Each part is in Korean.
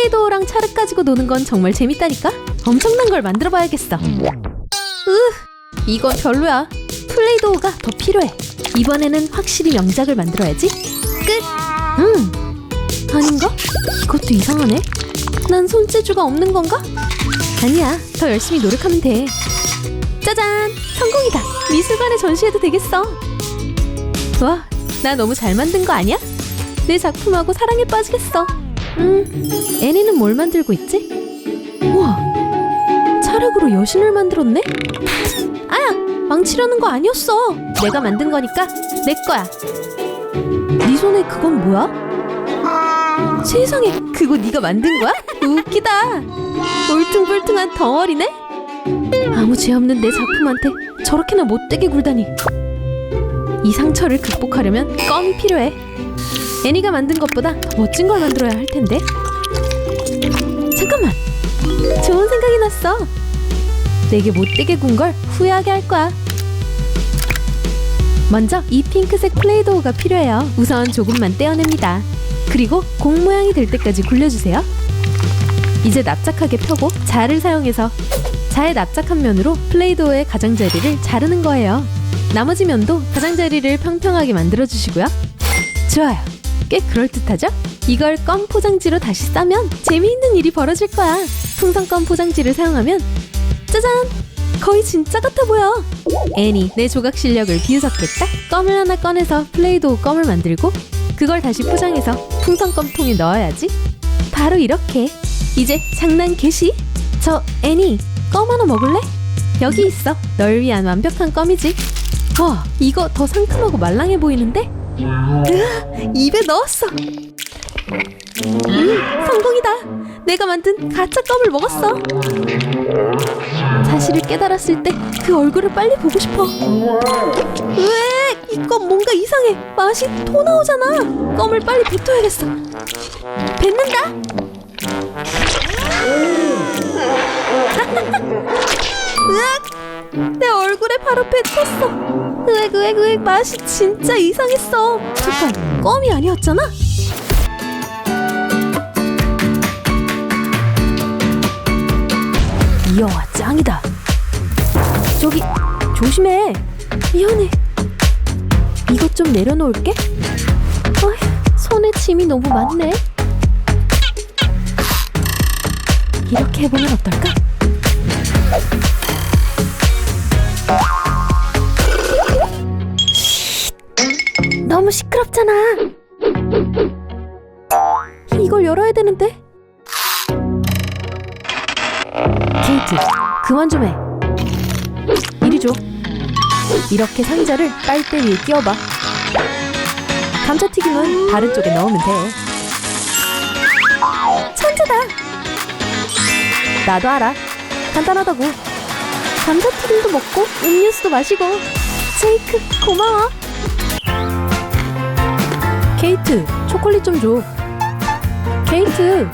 플레이도어랑 차를 가지고 노는 건 정말 재밌다니까? 엄청난 걸 만들어 봐야겠어. 으, 이건 별로야. 플레이도어가 더 필요해. 이번에는 확실히 명작을 만들어야지. 끝! 음, 아닌가? 이것도 이상하네. 난 손재주가 없는 건가? 아니야, 더 열심히 노력하면 돼. 짜잔! 성공이다! 미술관에 전시해도 되겠어. 와, 나 너무 잘 만든 거 아니야? 내 작품하고 사랑에 빠지겠어. 음, 애니는 뭘 만들고 있지? 우와, 차력으로 여신을 만들었네? 아야, 망치려는 거 아니었어. 내가 만든 거니까 내 거야. 네 손에 그건 뭐야? 세상에, 그거 네가 만든 거야? 웃기다. 울퉁불퉁한 덩어리네? 아무 죄 없는 내 작품한테 저렇게나 못되게 굴다니. 이 상처를 극복하려면 껌이 필요해. 애니가 만든 것보다 더 멋진 걸 만들어야 할 텐데. 잠깐만. 좋은 생각이 났어. 내게 못되게 군 걸 후회하게 할 거야. 먼저 이 핑크색 플레이도어가 필요해요. 우선 조금만 떼어냅니다. 그리고 공 모양이 될 때까지 굴려주세요. 이제 납작하게 펴고 자를 사용해서 자에 납작한 면으로 플레이도어의 가장자리를 자르는 거예요. 나머지 면도 가장자리를 평평하게 만들어 주시고요. 좋아요. 꽤 그럴듯하죠? 이걸 껌 포장지로 다시 싸면 재미있는 일이 벌어질 거야. 풍선껌 포장지를 사용하면 짜잔! 거의 진짜 같아 보여. 애니, 내 조각 실력을 비웃었겠다. 껌을 하나 꺼내서 플레이도우 껌을 만들고 그걸 다시 포장해서 풍선껌 통에 넣어야지. 바로 이렇게. 이제 장난 개시. 저 애니, 껌 하나 먹을래? 여기 있어. 널 위한 완벽한 껌이지. 와, 이거 더 상큼하고 말랑해 보이는데? 으아, 입에 넣었어. 음, 성공이다. 내가 만든 가짜 껌을 먹었어. 사실을 깨달았을 때 그 얼굴을 빨리 보고 싶어. 왜? 이 껌 뭔가 이상해. 맛이 토 나오잖아. 껌을 빨리 뱉어야겠어. 뱉는다. 으악! 내 얼굴에 바로 뱉었어. 으액 으액 으액 맛이 진짜 이상했어. 잠깐 껌이 아니었잖아. 이 영화 짱이다. 저기 조심해. 미안해. 이것 좀 내려놓을게. 어휴, 손에 침이 너무 많네. 이렇게 해보면 어떨까? 너무 시끄럽잖아. 이걸 열어야 되는데. 케이트, 그만 좀 해. 이리 줘. 이렇게 상자를 빨대 위에 끼워봐. 감자튀김은 다른 쪽에 넣으면 돼. 천재다. 나도 알아. 간단하다고. 감자튀김도 먹고 음료수도 마시고. 제이크 고마워. 케이트 초콜릿 좀 줘. 케이트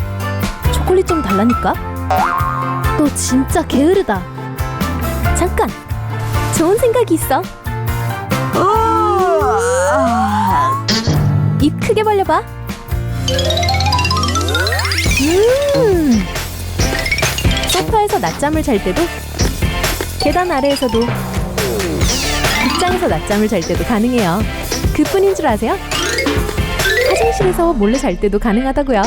초콜릿 좀 달라니까. 너 진짜 게으르다. 잠깐. 좋은 생각이 있어. 입 크게 벌려봐. 음. 소파에서 낮잠을 잘 때도, 계단 아래에서도, 극장에서 낮잠을 잘 때도 가능해요. 그뿐인 줄 아세요? 화장실에서 몰래 잘 때도 가능하다고요.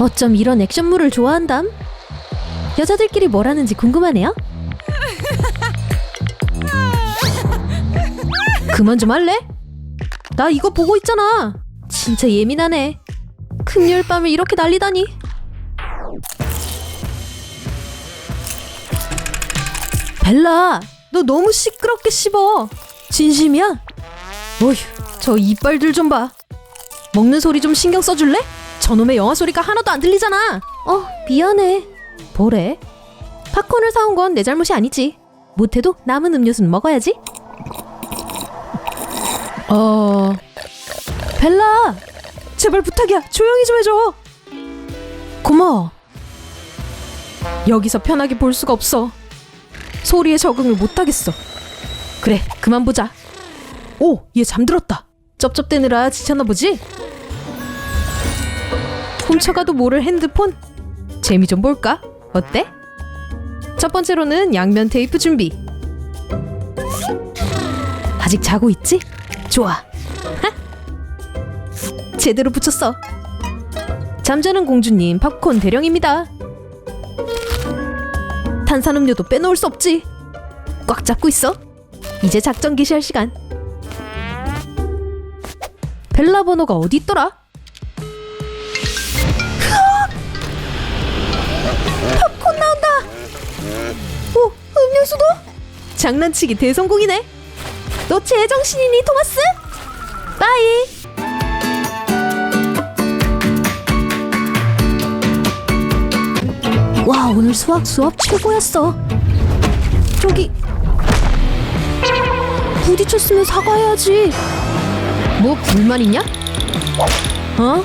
어쩜 이런 액션물을 좋아한담? 여자들끼리 뭘 하는지 궁금하네요. 그만 좀 할래? 나 이거 보고 있잖아. 진짜 예민하네. 금요일 밤에 이렇게 난리다니. 벨라, 너 너무 시끄럽게 씹어. 진심이야? 어휴, 저 이빨들 좀 봐. 먹는 소리 좀 신경 써줄래? 저놈의 영화 소리가 하나도 안 들리잖아. 어, 미안해. 뭐래? 팝콘을 사온 건 내 잘못이 아니지. 못해도 남은 음료수는 먹어야지. 어, 벨라, 제발 부탁이야. 조용히 좀 해줘. 고마워. 여기서 편하게 볼 수가 없어. 소리에 적응을 못하겠어. 그래, 그만 보자. 오, 얘 잠들었다. 쩝쩝대느라 지쳤나 보지? 훔쳐가도 모를 핸드폰? 재미 좀 볼까? 어때? 첫 번째로는 양면 테이프 준비. 아직 자고 있지? 좋아. 하? 제대로 붙였어. 잠자는 공주님 팝콘 대령입니다. 탄산음료도 빼놓을 수 없지. 꽉 잡고 있어. 이제 작전 개시할 시간. 벨라 번호가 어디 있더라? 팝콘 나온다. 오, 음료수도? 장난치기 대성공이네. 너 제정신이니, 토마스? 빠이. 와, 오늘 수학 수업 최고였어. 저기 부딪혔으면 사과해야지. 뭐 불만 있냐? 어?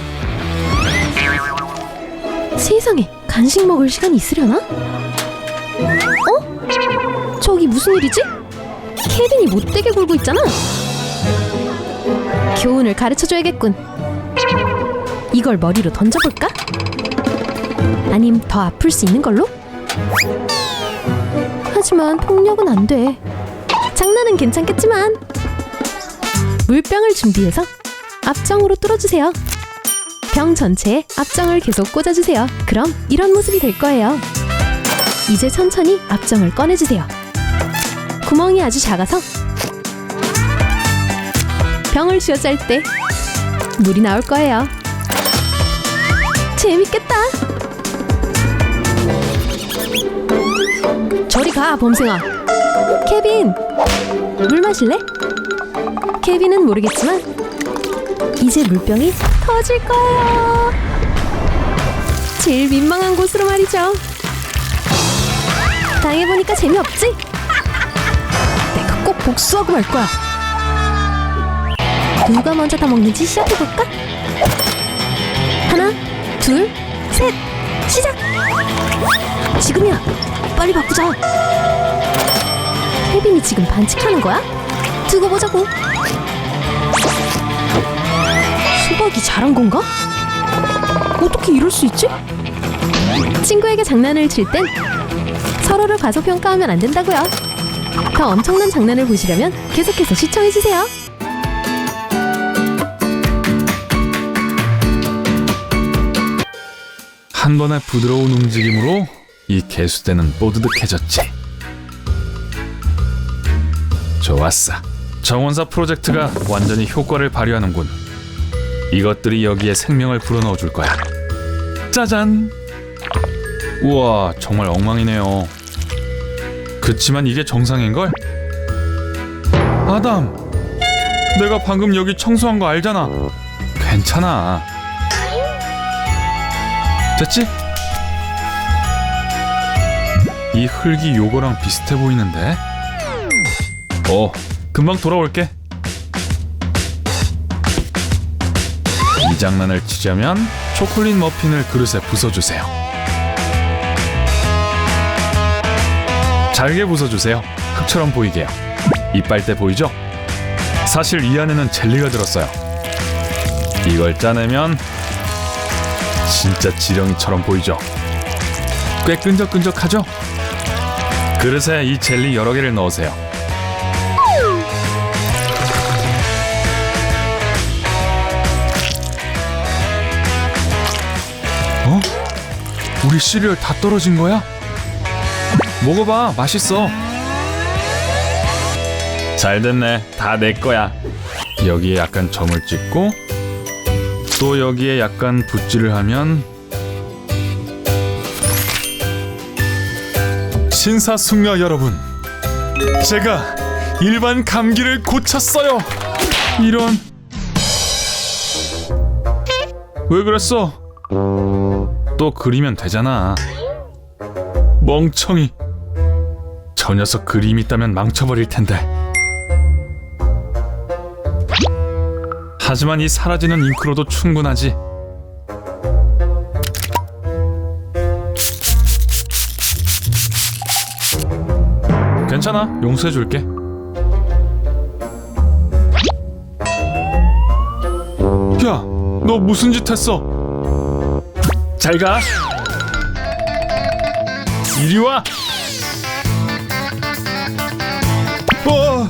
세상에 간식 먹을 시간이 있으려나? 어? 저기 무슨 일이지? 케빈이 못되게 굴고 있잖아. 교훈을 가르쳐줘야겠군. 이걸 머리로 던져볼까? 아님 더 아플 수 있는 걸로? 하지만 폭력은 안 돼. 장난은 괜찮겠지만 물병을 준비해서 앞정으로 뚫어주세요. 병 전체에 앞정을 계속 꽂아주세요. 그럼 이런 모습이 될 거예요. 이제 천천히 앞정을 꺼내주세요. 구멍이 아주 작아서 병을 쥐어짤 때 물이 나올 거예요. 재밌겠다. 저리 가, 범생아. 케빈, 물 마실래? 케빈은 모르겠지만 이제 물병이 터질 거예요. 제일 민망한 곳으로 말이죠. 당해보니까 재미없지? 내가 꼭 복수하고 말 거야. 누가 먼저 다 먹는지 시작해볼까? 하나, 둘, 셋, 시작! 지금이야! 빨리 바꾸자! 케빈이 지금 반칙하는 거야? 두고 보자고. 수박이 잘한 건가? 어떻게 이럴 수 있지? 친구에게 장난을 칠 땐 서로를 과소평가하면 안 된다고요. 더 엄청난 장난을 보시려면 계속해서 시청해주세요. 한 번의 부드러운 움직임으로 이 개수대는 뽀드득해졌지. 좋았어. 정원사 프로젝트가 완전히 효과를 발휘하는군. 이것들이 여기에 생명을 불어넣어 줄 거야. 짜잔! 우와, 정말 엉망이네요. 그치만 이게 정상인걸? 아담! 내가 방금 여기 청소한 거 알잖아. 괜찮아. 됐지? 이 흙이 요거랑 비슷해 보이는데? 어, 금방 돌아올게. 이 장난을 치자면 초콜릿 머핀을 그릇에 부숴주세요. 잘게 부숴주세요. 흙처럼 보이게요. 이빨대 보이죠? 사실 이 안에는 젤리가 들었어요. 이걸 짜내면 진짜 지렁이처럼 보이죠? 꽤 끈적끈적하죠? 그릇에 이 젤리 여러 개를 넣으세요. 어? 우리 시리얼 다 떨어진 거야? 먹어봐, 맛있어. 잘 됐네, 다 내 거야. 여기에 약간 점을 찍고 또 여기에 약간 붓질을 하면 신사숙녀 여러분 제가 일반 감기를 고쳤어요. 이런. 왜 그랬어? 또 그리면 되잖아. 멍청이. 저 녀석 그림 있다면 망쳐버릴 텐데. 하지만 이 사라지는 잉크로도 충분하지. 괜찮아, 용서해줄게. 너 무슨 짓 했어? 잘 가. 이리 와. 어.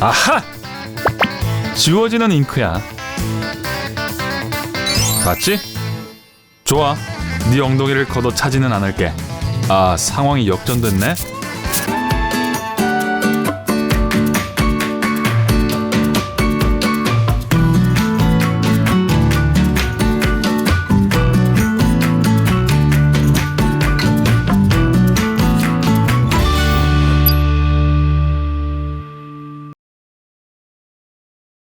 아하. 지워지는 잉크야. 봤지? 좋아. 네 엉덩이를 걷어 차지는 않을게. 아, 상황이 역전됐네.